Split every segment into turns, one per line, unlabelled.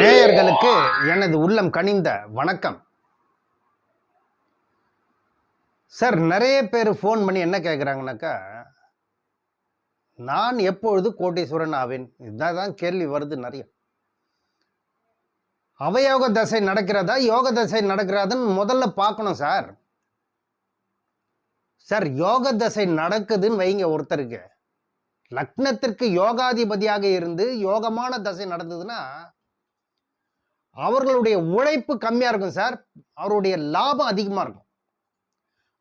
நேயர்களுக்கு எனது உள்ளம் கனிந்த வணக்கம். சார் நிறைய பேர் ஃபோன் பண்ணி என்ன கேட்குறாங்கனாக்கா நான் எப்பொழுது கோட்டீஸ்வரன் ஆவேன்? இதான் தான் கேள்வி வருது நிறைய. அவயோக தசை நடக்கிறதா? யோக தசை நடக்கிறதான்னு முதல்ல பார்க்கணும் சார். சார் யோக தசை நடக்குதுன்னு வைங்க ஒருத்தருக்கு. லக்னத்திற்கு யோகாதிபதியாக இருந்து யோகமான தசை நடந்ததுன்னா அவர்களுடைய உழைப்பு கம்மியாக இருக்கும் சார். அவருடைய லாபம் அதிகமாக இருக்கும்.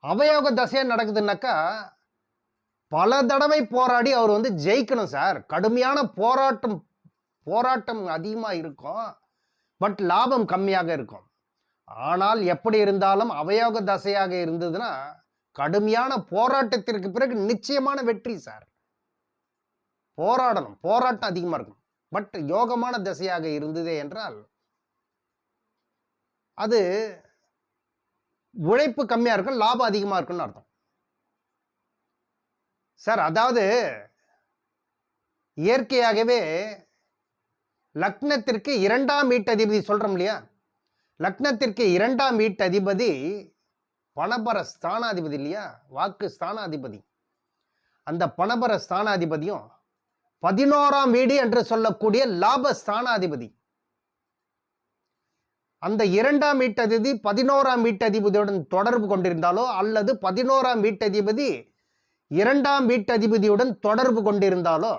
அவயோக தசையாக நடக்குதுன்னாக்கா பல தடவை போராடி அவர் வந்து ஜெயிக்கணும் சார். கடுமையான போராட்டம் போராட்டம் அதிகமாக இருக்கும். பட் லாபம் கம்மியாக இருக்கும். ஆனால் எப்படி இருந்தாலும் அவயோக தசையாக இருந்ததுன்னா கடுமையான போராட்டத்திற்கு பிறகு நிச்சயமான வெற்றி சார். போராடணும் போராட்டம் அதிகமாக இருக்கும். பட் யோகமான தசையாக இருந்ததே என்றால் அது உழைப்பு கம்மியாக இருக்கும் லாபம் அதிகமாக இருக்கும்னு அர்த்தம். சார் அதாவது இயற்கையாகவே லக்னத்திற்கு இரண்டாம் வீட்டதிபதி சொல்கிறோம் இல்லையா? லக்னத்திற்கு இரண்டாம் வீட்டதிபதி பணபர ஸ்தானாதிபதி இல்லையா? வாக்கு ஸ்தானாதிபதி. அந்த பணபர ஸ்தானாதிபதியும் பதினோராம் வீடு என்று சொல்லக்கூடிய லாப ஸ்தானாதிபதி. அந்த இரண்டாம் வீட்டதிபதி பதினோராம் வீட்டதிபதியுடன் தொடர்பு கொண்டிருந்தாலோ அல்லது பதினோராம் வீட்டதிபதி இரண்டாம் வீட்டதிபதியுடன் தொடர்பு கொண்டிருந்தாலோ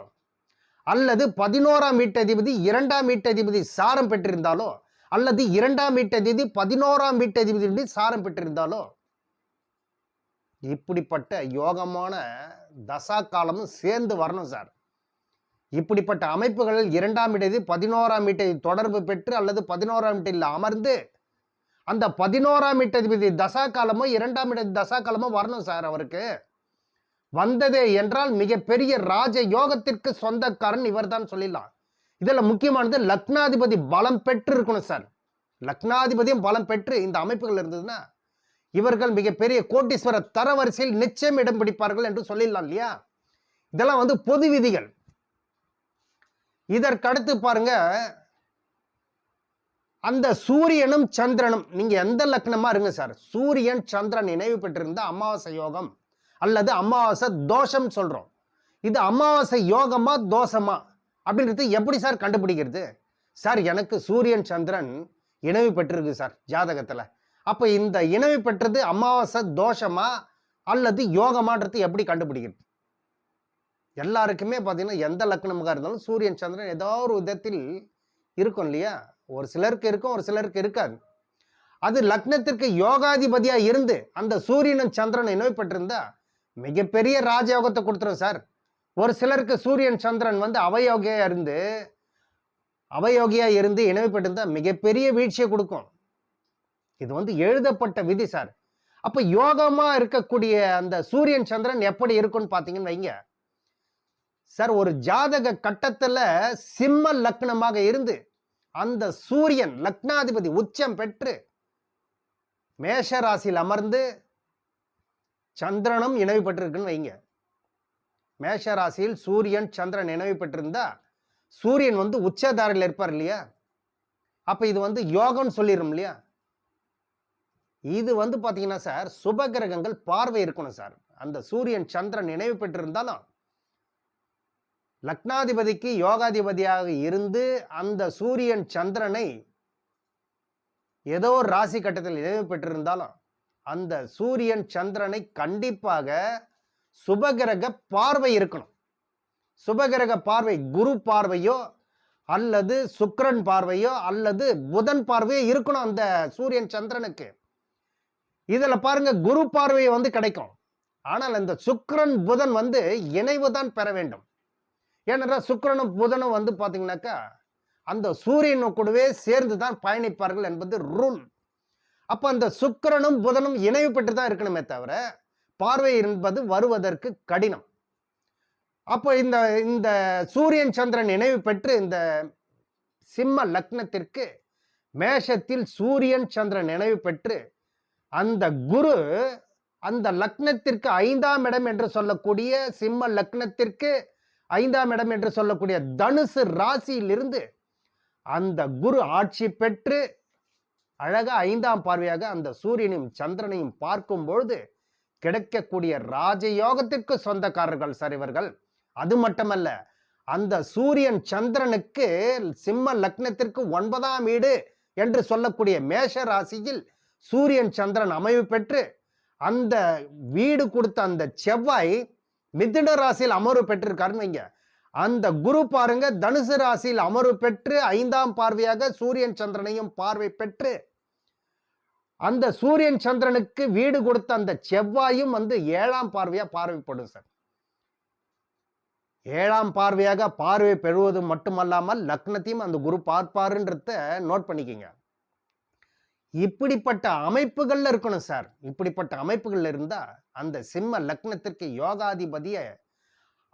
அல்லது பதினோராம் வீட்டதிபதி இரண்டாம் வீட்டதிபதி சாரம் பெற்றிருந்தாலோ அல்லது இரண்டாம் வீட்டதிபதி பதினோராம் வீட்டதிபதி சாரம் பெற்றிருந்தாலோ? இப்படிப்பட்ட யோகமான தசா காலமும் சேர்ந்து வரணும் சார். இப்படிப்பட்ட அமைப்புகள் இரண்டாம் இடது பதினோராம் வீட்டை தொடர்பு பெற்று அல்லது பதினோராம் மீட்டையில் அமர்ந்து அந்த பதினோராம் மீட்டதிபதி தசா காலமோ இரண்டாம் இட தசா காலமோ வரணும் சார் அவருக்கு. வந்ததே என்றால் மிகப்பெரிய ராஜ யோகத்திற்கு சொந்தக்காரன் இவர்தான் சொல்லிடலாம். இதில் முக்கியமானது லக்னாதிபதி பலம் பெற்று இருக்கணும் சார். லக்னாதிபதியும் பலம் பெற்று இந்த அமைப்புகள் இருந்ததுன்னா இவர்கள் மிகப்பெரிய கோட்டீஸ்வர தரவரிசையில் நிச்சயம் இடம் பிடிப்பார்கள் என்று சொல்லிடலாம் இல்லையா? இதெல்லாம் வந்து பொது விதிகள். இதற்கடுத்து பாருங்க. அந்த சூரியனும் சந்திரனும் நீங்க எந்த லக்னமா இருங்க சார்? சூரியன் சந்திரன் நினைவு பெற்றிருந்த அமாவாசை யோகம் அல்லது அமாவாசை தோஷம் சொல்றோம். இது அமாவாசை யோகமா தோஷமா? அப்படின்றது எப்படி சார் கண்டுபிடிக்கிறது? சார் எனக்கு சூரியன் சந்திரன் இணைவு பெற்றிருக்கு சார் ஜாதகத்தில். அப்போ இந்த இணைவு பெற்றது அமாவாசை தோஷமா அல்லது யோகமான்றது எப்படி கண்டுபிடிக்கிறது? எல்லாருக்குமே பார்த்தீங்கன்னா எந்த லக்னமாக இருந்தாலும் சூரியன் சந்திரன் ஏதோ ஒரு விதத்தில் இருக்கும் இல்லையா? ஒரு சிலருக்கு இருக்கும் ஒரு சிலருக்கு இருக்காது. அது லக்னத்திற்கு யோகாதிபதியாக இருந்து அந்த சூரியனும் சந்திரனும் நோய்பட்டிருந்தா மிகப்பெரிய ராஜயோகத்தை கொடுத்துரும் சார். ஒரு சிலருக்கு சூரியன் சந்திரன் வந்து அவயோகியா இருந்து அவயோகியா இருந்து இணைவு மிகப்பெரிய வீழ்ச்சியை கொடுக்கும். இது வந்து எழுதப்பட்ட விதி சார். அப்போ யோகமாக இருக்கக்கூடிய அந்த சூரியன் சந்திரன் எப்படி இருக்கும்னு பார்த்தீங்கன்னு வைங்க. சார் ஒரு ஜாதக கட்டத்துல சிம்ம லக்னமாக இருந்து அந்த சூரியன் லக்னாதிபதி உச்சம் பெற்று மேஷ ராசியில் அமர்ந்து சந்திரனும் இணைவு பெற்றிருக்குன்னு வைங்க. மேஷ ராசியில் சூரியன் சந்திரன் இணைவு பெற்றிருந்தா சூரியன் வந்து உச்சதாரில் இருப்பார் இல்லையா? அப்போ இது வந்து யோகம்னு சொல்லிடும் இல்லையா? இது வந்து பார்த்தீங்கன்னா சார் சுப கிரகங்கள் பார்வை இருக்கணும் சார். அந்த சூரியன் சந்திரன் நினைவு பெற்றிருந்தாலும் லக்னாதிபதிக்கு யோகாதிபதியாக இருந்து அந்த சூரியன் சந்திரனை ஏதோ ஒரு ராசி கட்டத்தில் நினைவு பெற்றிருந்தாலும் அந்த சூரியன் சந்திரனை கண்டிப்பாக சுபகிரக பார்வை இருக்கணும். சுபகிரக பார்வை குரு பார்வையோ அல்லது சுக்கரன் பார்வையோ அல்லது புதன் பார்வையோ இருக்கணும் அந்த சூரியன் சந்திரனுக்கு. இதில் பாருங்க குரு பார்வை வந்து கிடைக்கும். ஆனால் இந்த சுக்கரன் புதன் வந்து இணைவு தான் பெற வேண்டும். ஏனென்றால் சுக்கரனும் புதனும் வந்து பார்த்தீங்கன்னாக்கா அந்த சூரியனு கூடவே சேர்ந்து தான் பயணிப்பார்கள் என்பது ரூல் அப்போ அந்த சுக்கரனும் புதனும் இணைவு பெற்று தான் இருக்கணுமே தவிர பார்வை என்பது வருவதற்கு கடினம். அப்போ இந்த இந்த சூரியன் சந்திரன் இணைவு பெற்று இந்த சிம்ம லக்னத்திற்கு மேஷத்தில் சூரியன் சந்திரன் நினைவு பெற்று அந்த குரு அந்த லக்னத்திற்கு ஐந்தாம் இடம் என்று சொல்லக்கூடிய சிம்ம லக்னத்திற்கு ஐந்தாம் இடம் என்று சொல்லக்கூடிய தனுசு ராசியிலிருந்து அந்த குரு ஆட்சி பெற்று அழகாக ஐந்தாம் பார்வையாக அந்த சூரியனையும் சந்திரனையும் பார்க்கும் பொழுது கிடைக்கக்கூடிய ராஜயோகத்திற்கு சொந்தக்காரர்கள் சார் இவர்கள். அது மட்டுமல்ல அந்த சூரியன் சந்திரனுக்கு சிம்ம லக்னத்திற்கு ஒன்பதாம் வீடு என்று சொல்லக்கூடிய மேஷ ராசியில் சூரியன் சந்திரன் அமைவு பெற்று அந்த வீடு கொடுத்த அந்த செவ்வாய் மிதுன ராசியில் அமர்வு பெற்றிருக்காருன்னு வைங்க. அந்த குரு பாருங்க தனுசு ராசியில் அமர்வு பெற்று ஐந்தாம் பார்வையாக சூரியன் சந்திரனையும் பார்வை பெற்று அந்த சூரியன் சந்திரனுக்கு வீடு கொடுத்த அந்த செவ்வாயும் வந்து ஏழாம் பார்வையாக பார்வைப்படும் சார். ஏழாம் பார்வையாக பார்வை பெறுவது மட்டுமல்லாமல் லக்னத்தையும் அந்த குரு பார்ப்பாருன்றத நோட் பண்ணிக்கோங்க. இப்படிப்பட்ட அமைப்புகளில் இருக்கணும் சார். இப்படிப்பட்ட அமைப்புகளில் இருந்தால் அந்த சிம்ம லக்னத்திற்கு யோகாதிபதியை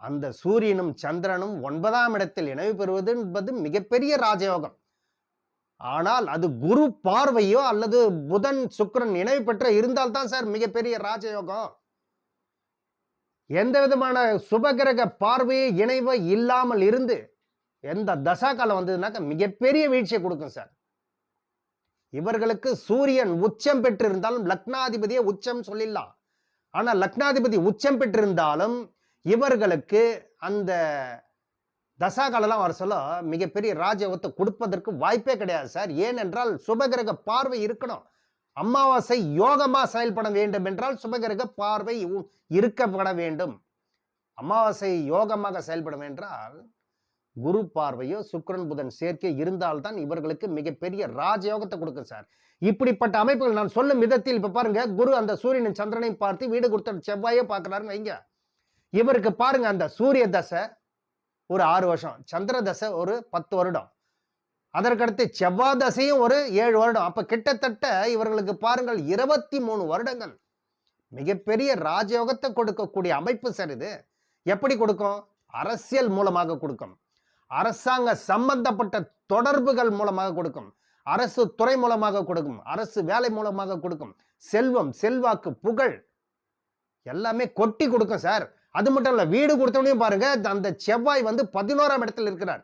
அந்த சூரியனும் சந்திரனும் ஒன்பதாம் இடத்தில் இணைவு பெறுவது என்பது மிகப்பெரிய ராஜயோகம். ஆனால் அது குரு பார்வையோ அல்லது புதன் சுக்கரன் இணைவு பெற்ற இருந்தால்தான் சார் மிகப்பெரிய ராஜயோகம். எந்த விதமான சுபகிரக பார்வையே இணைவோ இல்லாமல் இருந்து எந்த தசா காலம் வந்ததுனாக்க மிகப்பெரிய வீழ்ச்சியை கொடுக்கும் சார். இவர்களுக்கு சூரியன் உச்சம் பெற்றிருந்தாலும் லக்னாதிபதியை உச்சம் சொல்லிடலாம். ஆனால் லக்னாதிபதி உச்சம் பெற்றிருந்தாலும் இவர்களுக்கு அந்த தசாகாலம்லாம் வர சொல்ல மிகப்பெரிய ராஜவத்தை கொடுப்பதற்கு வாய்ப்பே கிடையாது சார். ஏனென்றால் சுபகிரக பார்வை இருக்கணும். அமாவாசை யோகமாக செயல்பட வேண்டும் என்றால் சுபகிரக பார்வை இருக்கப்பட வேண்டும். அமாவாசை யோகமாக செயல்படும் என்றால் குரு பார்வையோ சுக்கரன் புதன் சேர்க்கை இருந்தால்தான் இவர்களுக்கு மிகப்பெரிய ராஜயோகத்தை கொடுக்கும் சார். இப்படிப்பட்ட அமைப்புகள் நான் சொல்லும் விதத்தில் இப்ப பாருங்க குரு அந்த சூரியனின் சந்திரனையும் பார்த்து வீடு கொடுத்த செவ்வாயே பார்க்கறாருன்னு வைங்க. இவருக்கு பாருங்க அந்த சூரிய தசை ஒரு ஆறு வருஷம் சந்திர தசை ஒரு பத்து வருடம். அதற்கடுத்து செவ்வாய் தசையும் ஒரு ஏழு வருடம். அப்ப கிட்டத்தட்ட இவர்களுக்கு பாருங்கள் இருபத்தி மூணு வருடங்கள். மிகப்பெரிய ராஜயோகத்தை கொடுக்கக்கூடிய அமைப்பு சார் இது. எப்படி கொடுக்கும்? அரசியல் மூலமாக கொடுக்கும். அரசாங்க சம்பந்தப்பட்ட தொடர்புகள் மூலமாக கொடுக்கும். அரசு துறை மூலமாக கொடுக்கும். அரசு வேலை மூலமாக கொடுக்கும். செல்வம் செல்வாக்கு புகழ் எல்லாமே கொட்டி கொடுக்கும் சார். அது மட்டும் இல்லை வீடு கொடுத்தவனையும் பாருங்க அந்த செவ்வாய் வந்து பதினோராம் இடத்தில் இருக்கிறார்.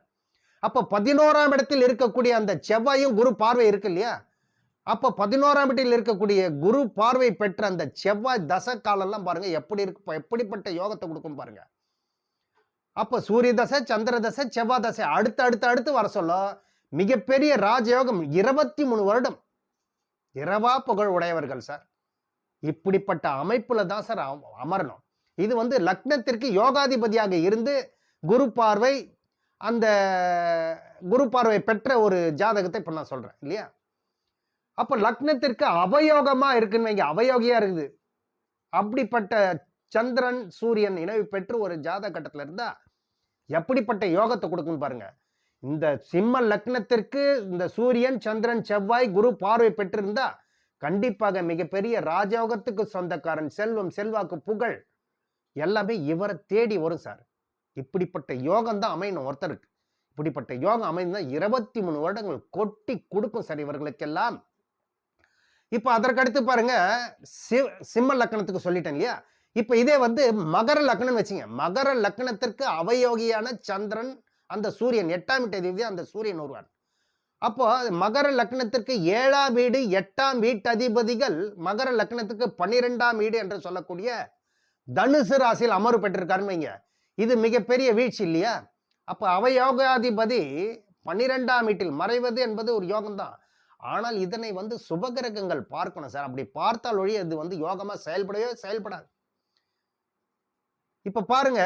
அப்போ பதினோராம் இடத்தில் இருக்கக்கூடிய அந்த செவ்வாயும் குரு பார்வை இருக்கு இல்லையா? அப்போ பதினோராம் இடத்தில் இருக்கக்கூடிய குரு பார்வை பெற்ற அந்த செவ்வாய் தசை காலம்லாம் பாருங்க எப்படி இருக்கு எப்படிப்பட்ட யோகத்தை கொடுக்கும் பாருங்க. அப்போ சூரிய தசை சந்திர தசை செவ்வாய் தசை அடுத்து அடுத்து அடுத்து வர சொல்ல மிகப்பெரிய ராஜயோகம் இருபத்தி மூணு வருடம். இரவா புகழ் உடையவர்கள் சார். இப்படிப்பட்ட அமைப்பில் தான் சார் அமரணும். இது வந்து லக்னத்திற்கு யோகாதிபதியாக இருந்து குரு பார்வை அந்த குரு பார்வை பெற்ற ஒரு ஜாதகத்தை இப்போ நான் சொல்கிறேன் இல்லையா? அப்போ லக்னத்திற்கு அவயோகமாக இருக்குன்னு வைங்க அவயோகியாக இருக்குது. அப்படிப்பட்ட சந்திரன் சூரியன் இணைவு பெற்று ஒரு ஜாதக கட்டத்தில் இருந்தா எப்படிப்பட்ட யோகத்தை கொடுக்குன்னு பாருங்க. இந்த சிம்ம லக்னத்திற்கு இந்த சூரியன் சந்திரன் செவ்வாய் குரு பார்வை பெற்றிருந்தா கண்டிப்பாக மிகப்பெரிய ராஜயோகத்துக்கு சொந்தக்காரன் செல்வம் செல்வாக்கு புகழ் எல்லாமே இவரை தேடி வரும் சார். இப்படிப்பட்ட யோகம் தான் அமையணும் ஒருத்தருக்கு. இப்படிப்பட்ட யோகம் அமைந்தா இருபத்தி மூணு வருடங்கள் கொட்டி கொடுக்கும் சார் இவர்களுக்கெல்லாம். இப்போ அதற்கடுத்து பாருங்க சிவ சிம்ம லக்கணத்துக்கு சொல்லிட்டேன் இல்லையா? இப்போ இதே வந்து மகர லக்னம் வச்சுங்க. மகர லக்னத்திற்கு அவயோகியான சந்திரன் அந்த சூரியன் எட்டாம் வீட்டு அந்த சூரியன் ஒருவன் அப்போ மகர லக்னத்திற்கு ஏழாம் வீடு எட்டாம் வீட்டு அதிபதிகள் மகர லக்னத்துக்கு பன்னிரெண்டாம் வீடு என்று சொல்லக்கூடிய தனுசு ராசியில் அமர்வு பெற்றிருக்காருன்னு வைங்க. இது மிகப்பெரிய வீழ்ச்சி இல்லையா? அப்போ அவயோகாதிபதி பன்னிரெண்டாம் வீட்டில் மறைவது என்பது ஒரு யோகம்தான். ஆனால் இதனை வந்து சுபகிரகங்கள் பார்க்கணும் சார். அப்படி பார்த்தால் ஒழிய இது வந்து யோகமாக செயல்படவே செயல்படாது. இப்போ பாருங்க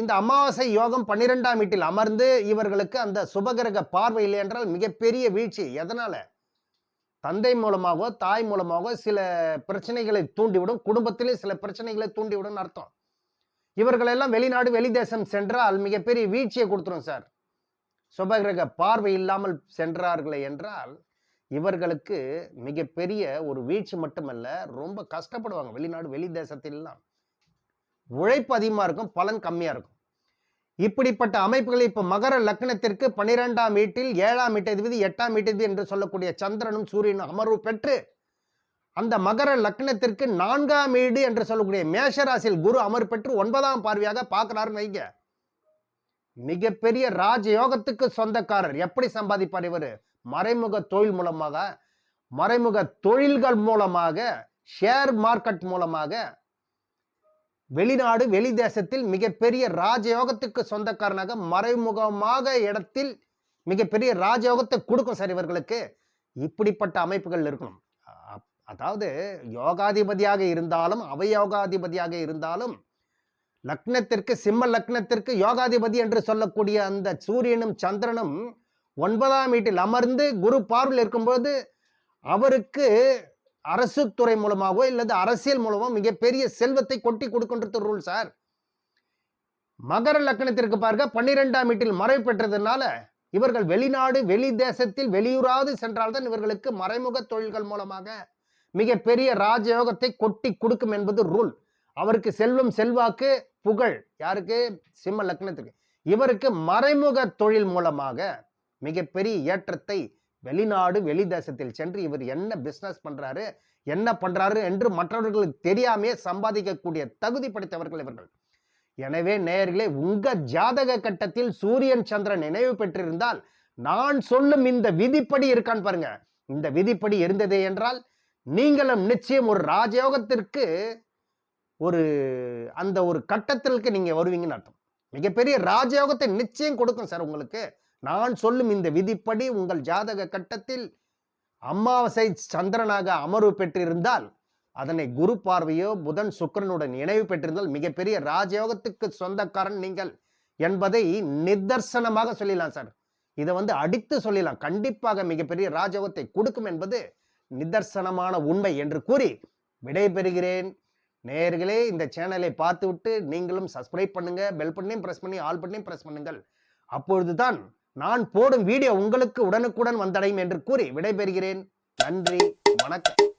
இந்த அமாவாசை யோகம் பன்னிரெண்டாம் வீட்டில் அமர்ந்து இவர்களுக்கு அந்த சுபகிரக பார்வை இல்லை என்றால் மிகப்பெரிய வீழ்ச்சி. எதனால? தந்தை மூலமாகவோ தாய் மூலமாகவோ சில பிரச்சனைகளை தூண்டிவிடும். குடும்பத்திலே சில பிரச்சனைகளை தூண்டிவிடும் அர்த்தம். இவர்களெல்லாம் வெளிநாடு வெளிதேசம் சென்றால் மிகப்பெரிய வீழ்ச்சியை கொடுத்துரும் சார். சுபகிரக பார்வை இல்லாமல் சென்றார்களே என்றால் இவர்களுக்கு மிகப்பெரிய ஒரு வீழ்ச்சி மட்டுமல்ல ரொம்ப கஷ்டப்படுவாங்க வெளிநாடு வெளிதேசத்திலெல்லாம் உழைப்பு அதிகமாக இருக்கும் பலன் கம்மியாக இருக்கும். இப்படிப்பட்ட அமைப்புகள் இப்போ மகர லக்னத்திற்கு பனிரெண்டாம் வீட்டில் ஏழாம் வீட்டதிபதி எட்டாம் வீட்டதிபதி என்று சொல்லக்கூடிய சந்திரனும் சூரியனும் அமர்வு பெற்று அந்த மகர லக்னத்திற்கு நான்காம் வீடு என்று சொல்லக்கூடிய மேஷராசியில் குரு அமர் பெற்று ஒன்பதாம் பார்வையாக பார்க்குறாருன்னு வைங்க. மிகப்பெரிய ராஜயோகத்துக்கு சொந்தக்காரர். எப்படி சம்பாதிப்பார் இவர்? மறைமுக தொழில் மூலமாக மறைமுக தொழில்கள் மூலமாக ஷேர் மார்க்கெட் மூலமாக வெளிநாடு வெளி தேசத்தில் மிகப்பெரிய ராஜயோகத்துக்கு சொந்தக்காரனாக மறைமுகமாக இடத்தில் மிகப்பெரிய ராஜயோகத்தை கொடுக்கும் சார் இவர்களுக்கு. இப்படிப்பட்ட அமைப்புகள் இருக்கணும். அதாவது யோகாதிபதியாக இருந்தாலும் அவயோகாதிபதியாக இருந்தாலும் லக்னத்திற்கு சிம்ம லக்னத்திற்கு யோகாதிபதி என்று சொல்லக்கூடிய அந்த சூரியனும் சந்திரனும் ஒன்பதாம் வீட்டில் அமர்ந்து குரு பார்வையில் இருக்கும்போது அவருக்கு அரசு துறை மூலமாகவோ இல்லது அரசியல் மூலமோ மிகப்பெரிய செல்வத்தை கொட்டி கொடுக்கின்றது ரூல் சார். மகர லக்னத்திற்கு பாருங்க பன்னிரெண்டாம் வீட்டில் மறை பெற்றதுனால இவர்கள் வெளிநாடு வெளி தேசத்தில் வெளியூராது சென்றால்தான் இவர்களுக்கு மறைமுக தொழில்கள் மூலமாக மிகப்பெரிய ராஜயோகத்தை கொட்டி கொடுக்கும் என்பது ரூல் அவருக்கு செல்வம் செல்வாக்கு புகழ். யாருக்கு? சிம்ம லக்னத்துக்கு இவருக்கு மறைமுக தொழில் மூலமாக மிகப்பெரிய ஏற்றத்தை வெளிநாடு வெளி தேசத்தில் சென்று இவர் என்ன பிஸ்னஸ் பண்ணுறாரு என்ன பண்ணுறாரு என்று மற்றவர்களுக்கு தெரியாமையே சம்பாதிக்கக்கூடிய தகுதி படைத்தவர்கள் இவர்கள். எனவே நேயர்களே உங்க ஜாதக கட்டத்தில் சூரியன் சந்திரன் நினைவு பெற்றிருந்தால் நான் சொல்லும் இந்த விதிப்படி இருக்கான்னு பாருங்க. இந்த விதிப்படி இருந்ததே என்றால் நீங்களும் நிச்சயம் ஒரு ராஜயோகத்திற்கு ஒரு அந்த ஒரு கட்டத்திற்கு நீங்கள் வருவீங்கன்னு அர்த்தம். மிகப்பெரிய ராஜயோகத்தை நிச்சயம் கொடுக்கும் சார் உங்களுக்கு. நான் சொல்லும் இந்த விதிப்படி உங்கள் ஜாதக கட்டத்தில் அமாவாசை சந்திரனாக அமர்வு பெற்றிருந்தால் அதனை குரு பார்வையோ புதன் சுக்கரனுடன் இணைவு பெற்றிருந்தால் மிகப்பெரிய ராஜயோகத்துக்கு சொந்தக்காரன் நீங்கள் என்பதை நிதர்சனமாக சொல்லிடலாம் சார். இதை வந்து அடித்து சொல்லிடலாம். கண்டிப்பாக மிகப்பெரிய ராஜயோகத்தை கொடுக்கும் என்பது நிதர்சனமான உண்மை என்று கூறி விடைபெறுகிறேன். நேயர்களே இந்த சேனலை பார்த்துவிட்டு நீங்களும் சப்ஸ்கிரைப் பண்ணுங்கள் பெல் பண்ணியும் ப்ரெஸ் பண்ணி ஆல் பண்ணியும் ப்ரெஸ் பண்ணுங்கள். அப்பொழுதுதான் நான் போடும் வீடியோ உங்களுக்கு உடனுக்குடன் வந்தடையும் என்று கூறி விடைபெறுகிறேன். நன்றி வணக்கம்.